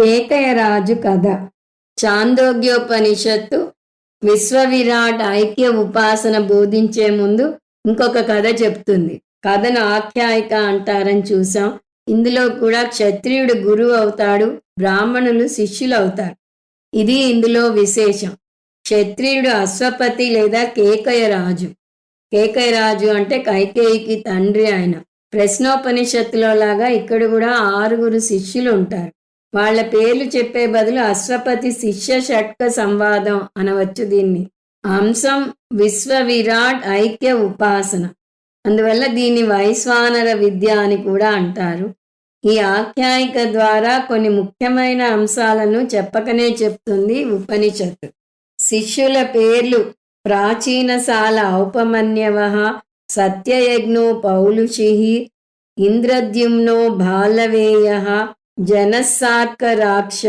కేకయరాజు కథ. చాందోగ్యోపనిషత్తు విశ్వవిరాట్ ఐక్య ఉపాసన బోధించే ముందు ఇంకొక కథ చెప్తుంది. కథను ఆఖ్యాయిక అంటారని చూసాం ఇందులో కూడా క్షత్రియుడు గురువు అవుతాడు బ్రాహ్మణులు శిష్యులు అవుతారు ఇది ఇందులో విశేషం. క్షత్రియుడు అశ్వపతి లేదా కేకయ రాజు అంటే కైకేయికి తండ్రి ఆయన ప్రశ్నోపనిషత్తులో లాగా ఇక్కడ కూడా ఆరుగురు శిష్యులు ఉంటారు. వాళ్ళ పేర్లు చెప్పే బదులు అశ్వపతి శిష్య షట్క సంవాదం అనవచ్చు దీన్ని. అంశం విశ్వ విరాట్ ఐక్య ఉపాసన. అందువల్ల దీన్ని వైశ్వానర విద్య అని కూడా అంటారు. ఈ ఆఖ్యాయిక ద్వారా కొన్ని ముఖ్యమైన అంశాలను చెప్పకనే చెప్తుంది ఉపనిషత్తు. శిష్యుల పేర్లు ప్రాచీనశాల ఔపమన్యవ సత్యయజ్ఞో పౌలుషి ఇంద్రద్యుమ్నో బాలవేయ జనసార్కరాక్ష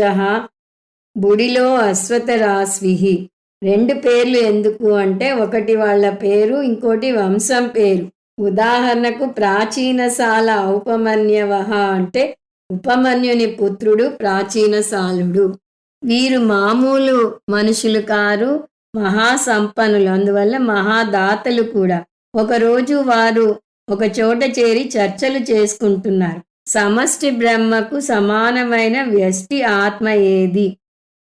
బుడిలో అశ్వతరాస్విహి రెండు పేర్లు ఎందుకు అంటే ఒకటి వాళ్ళ పేరు ఇంకోటి వంశం పేరు. ఉదాహరణకు ప్రాచీనశాల ఔపమన్యవ అంటే ఉపమన్యుని పుత్రుడు ప్రాచీనశాలుడు. వీరు మామూలు మనుషులు కారు మహాసంపన్నులు. అందువల్ల మహాదాతలు కూడా. ఒకరోజు వారు ఒక చోట చేరి చర్చలు చేసుకుంటున్నారు. సమష్టి బ్రహ్మకు సమానమైన వ్యష్టి ఆత్మ ఏది?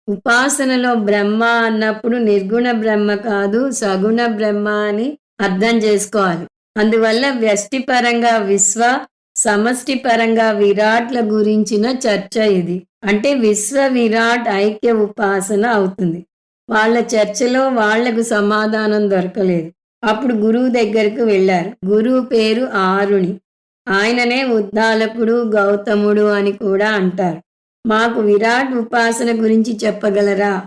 ఉపాసనలో బ్రహ్మ అన్నప్పుడు నిర్గుణ బ్రహ్మ కాదు సగుణ బ్రహ్మ అని అర్థం చేసుకోవాలి. అందువల్ల వ్యష్టి పరంగా విశ్వ సమష్టి పరంగా విరాట్ల గురించిన చర్చ ఇది. అంటే విశ్వ విరాట్ ఐక్య ఉపాసన అవుతుంది. వాళ్ళ చర్చలో వాళ్ళకు సమాధానం దొరకలేదు. అప్పుడు గురువు దగ్గరకు వెళ్ళారు. గురువు పేరు ఆరుణి. ఆయననే ఉద్దాలకుడు గౌతముడు అని కూడా అంటారు. మాకు విరాట్ ఉపాసన గురించి చెప్పగలరా?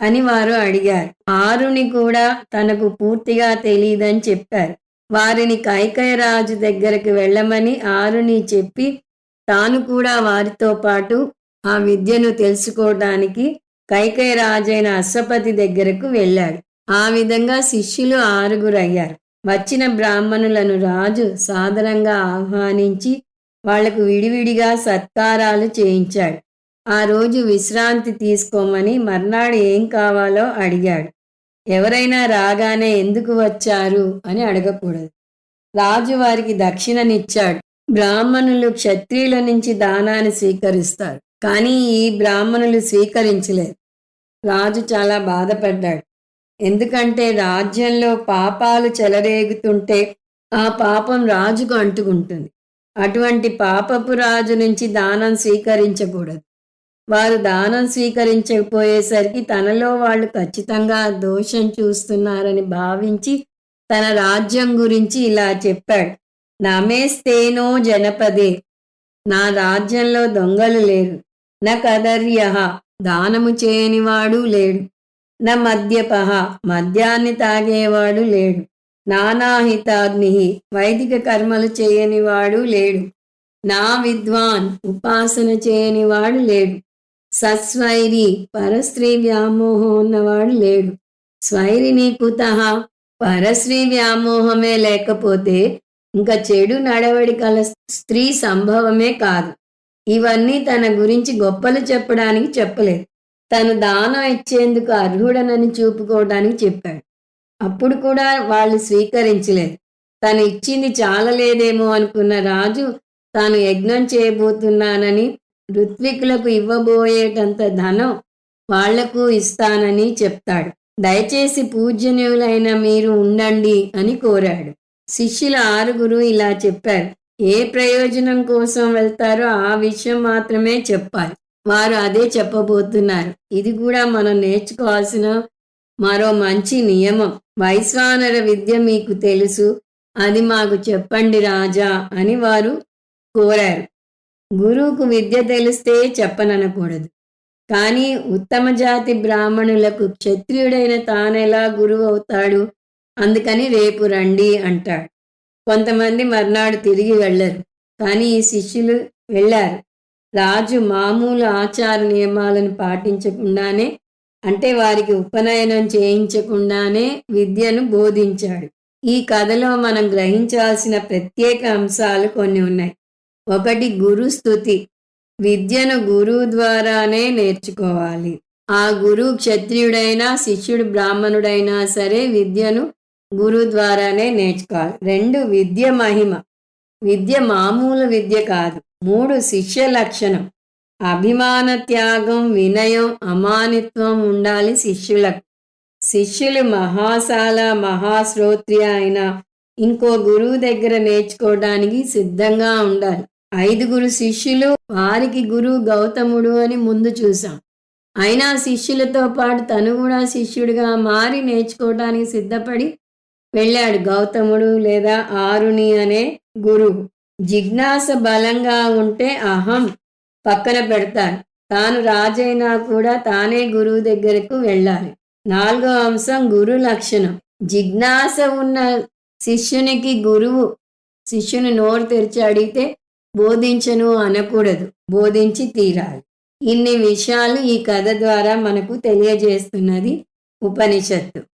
అని వారు అడిగారు. ఆరుని కూడా తనకు పూర్తిగా తెలియదని చెప్పారు. వారిని కైకయరాజు దగ్గరకు వెళ్ళమని ఆరుని చెప్పి తాను కూడా వారితో పాటు ఆ విద్యను తెలుసుకోవడానికి కైకయరాజైన అశ్వపతి దగ్గరకు వెళ్ళాడు. ఆ విధంగా శిష్యులు ఆరుగురయ్యారు. వచ్చిన బ్రాహ్మణులను రాజు సాదరంగా ఆహ్వానించి వాళ్ళకు విడివిడిగా సత్కారాలు చేయించాడు. ఆ రోజు విశ్రాంతి తీసుకోమని మర్నాడు ఏం కావాలో అడిగాడు. ఎవరైనా రాగానే ఎందుకు వచ్చారు అని అడగకూడదు. రాజు వారికి దక్షిణనిచ్చాడు. బ్రాహ్మణులు క్షత్రియుల నుంచి దానాన్ని స్వీకరిస్తారు. కానీ ఈ బ్రాహ్మణులు స్వీకరించలేదు. రాజు చాలా బాధపడ్డాడు. ఎందుకంటే రాజ్యంలో పాపాలు చెలరేగుతుంటే ఆ పాపం రాజుకు అంటుకుంటుంది. అటువంటి పాపపు రాజు నుంచి దానం స్వీకరించకూడదు. వారు దానం స్వీకరించకపోయేసరికి తనలో వాళ్ళు ఖచ్చితంగా దోషం చూస్తున్నారని భావించి తన రాజ్యం గురించి ఇలా చెప్పాడు. నమేస్తేనో జనపదే. నా రాజ్యంలో దొంగలు లేరు. నా కదర్య దానము చేయనివాడు లేడు. నా మద్యపహ. మద్యాన్ని తాగేవాడు లేడు. నానాహితాగ్ని వైదిక కర్మలు చేయనివాడు లేడు. నా విద్వాన్ ఉపాసన చేయనివాడు లేడు. సస్వైరి పరస్త్రీ వ్యామోహం ఉన్నవాడు లేడు స్వైరిని కుత పరస్త్రీ వ్యామోహమే లేకపోతే ఇంకా చెడు నడవడికల స్త్రీ సంభవమే కాదు. ఇవన్నీ తన గురించి గొప్పలు చెప్పడానికి చెప్పలేదు. తను దానం ఇచ్చేందుకు అర్హుడనని చూపుకోవడానికి చెప్పాడు. అప్పుడు కూడా వాళ్ళు స్వీకరించలేదు. తను ఇచ్చింది చాలలేదేమో అనుకున్న రాజు తాను యజ్ఞం చేయబోతున్నానని ఋత్వికులకు ఇవ్వబోయేటంత ధనం వాళ్ళకు ఇస్తానని చెప్తాడు. దయచేసి పూజనీయులైన మీరు ఉండండి అని కోరాడు. శిష్యుల ఆరుగురు ఇలా చెప్పారు. ఏ ప్రయోజనం కోసం వెళ్తారో ఆ విషయం మాత్రమే చెప్పాలి. వారు అదే చెప్పబోతున్నారు. ఇది కూడా మనం నేర్చుకోవాల్సిన మరో మంచి నియమం. వైశ్వానర విద్య మీకు తెలుసు. అది మాకు చెప్పండి రాజా అని వారు కోరారు. గురువుకు విద్య తెలిస్తే చెప్పననకూడదు. కానీ ఉత్తమ జాతి బ్రాహ్మణులకు క్షత్రియుడైన తానెలా గురువు అవుతాడు? అందుకని రేపు రండి అంటాడు. కొంతమంది మర్నాడు తిరిగి వెళ్ళరు. కానీ ఈ శిష్యులు వెళ్ళారు. రాజు మామూలు ఆచార నియమాలను పాటించకుండానే అంటే వారికి ఉపనయనం చేయించకుండానే విద్యను బోధించాడు. ఈ కథలో మనం గ్రహించాల్సిన ప్రత్యేక అంశాలు కొన్ని ఉన్నాయి. ఒకటి గురు స్థుతి. విద్యను గురువు ద్వారానే నేర్చుకోవాలి. ఆ గురువు క్షత్రియుడైనా శిష్యుడు బ్రాహ్మణుడైనా సరే విద్యను గురువు ద్వారానే నేర్చుకోవాలి. రెండు విద్య మహిమ. విద్య మామూలు విద్య కాదు. మూడు శిష్య లక్షణం. అభిమాన త్యాగం వినయం అమానిత్వం ఉండాలి శిష్యులకు. శిష్యులు మహాశాల మహాశ్రోత్రియ అయిన ఇంకో గురువు దగ్గర నేర్చుకోవడానికి సిద్ధంగా ఉండాలి. ఐదుగురు శిష్యులు వారికి గురువు గౌతముడు అని ముందు చూసాం అయినా శిష్యులతో పాటు తను కూడా శిష్యుడిగా మారి నేర్చుకోవడానికి సిద్ధపడి వెళ్ళాడు గౌతముడు లేదా ఆరుని అనే గురువు జిజ్ఞాస బలంగా ఉంటే అహం పక్కన పెడతారు తాను రాజైనా కూడా తానే గురువు దగ్గరకు వెళ్ళాలి. నాలుగో అంశం గురు లక్షణం. జిజ్ఞాస ఉన్న శిష్యునికి గురువు శిష్యుని నోరు తెరిచి అడిగితే బోధించను అనకూడదు. బోధించి తీరాలి. ఇన్ని విషయాలు ఈ కథ ద్వారా మనకు తెలియజేస్తున్నది ఉపనిషత్తు.